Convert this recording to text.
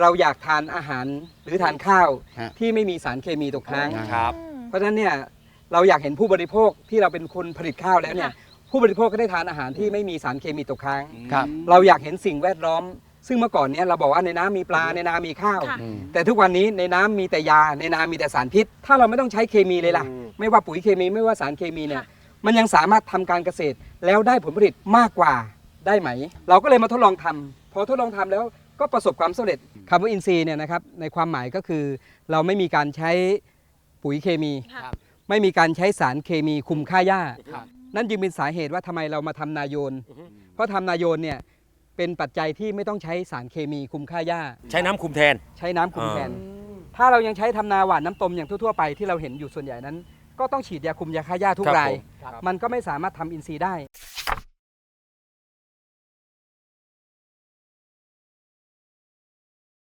เราอยากทานอาหารหรือทานข้าวฮะ ที่ไม่มีสารเคมีตกค้าง ครับ เพราะฉะนั้นเนี่ยเราอยากเห็นผู้บริโภคที่เราเป็นคนผลิตข้าวแล้วเนี่ยผู้บริโภคก็ได้ทานอาหารที่ไม่มีสารเคมีตกค้าง ครับ เราอยากเห็นสิ่งแวดล้อม ซึ่งเมื่อก่อนเนี้ยเราบอกว่าในน้ำมีปลาในนา มีข้าว ค่ะ อืม แต่ทุกวันนี้ในน้ำมีแต่ยาในนา มีแต่สารพิษ ถ้าเราไม่ต้องใช้เคมีเลยล่ะ อืม ไม่ว่าปุ๋ยเคมีไม่ว่าสารเคมีเนี่ยค่ะ มันยังสามารถทำการเกษตรแล้วได้ผลผลิตมากกว่าได้ไหม เราก็เลยมาทดลองทำพอทดลองทำแล้ว ก็ประสบความสำเร็จคำว่าอินทรีย์เนี่ยนะครับในความหมายก็คือ เราไม่มีการใช้ปุ๋ยเคมีค่ะไม่มีการใช้สารเคมีคุมค่าหญ้า ครับ นั่นจึงเป็นสาเหตุว่าทำไมเรามาทำนาโยน เพราะทำนาโยนเนี่ยเป็นปัจจัยที่ไม่ต้องใช้สารเคมีคุมค่าหญ้า ใช้น้ำคุมแทน ใช้น้ำคุมแทนอ่ถ้าเรายังใช้ทำนาหว่านน้ำตมอย่างทั่วๆไปที่เราเห็นอยู่ส่วนใหญ่นั้น ก็ต้องฉีดยาคุมยาฆ่าหญ้าทุกครับราย ผม มันก็ไม่สามารถทำอินทรีย์ได้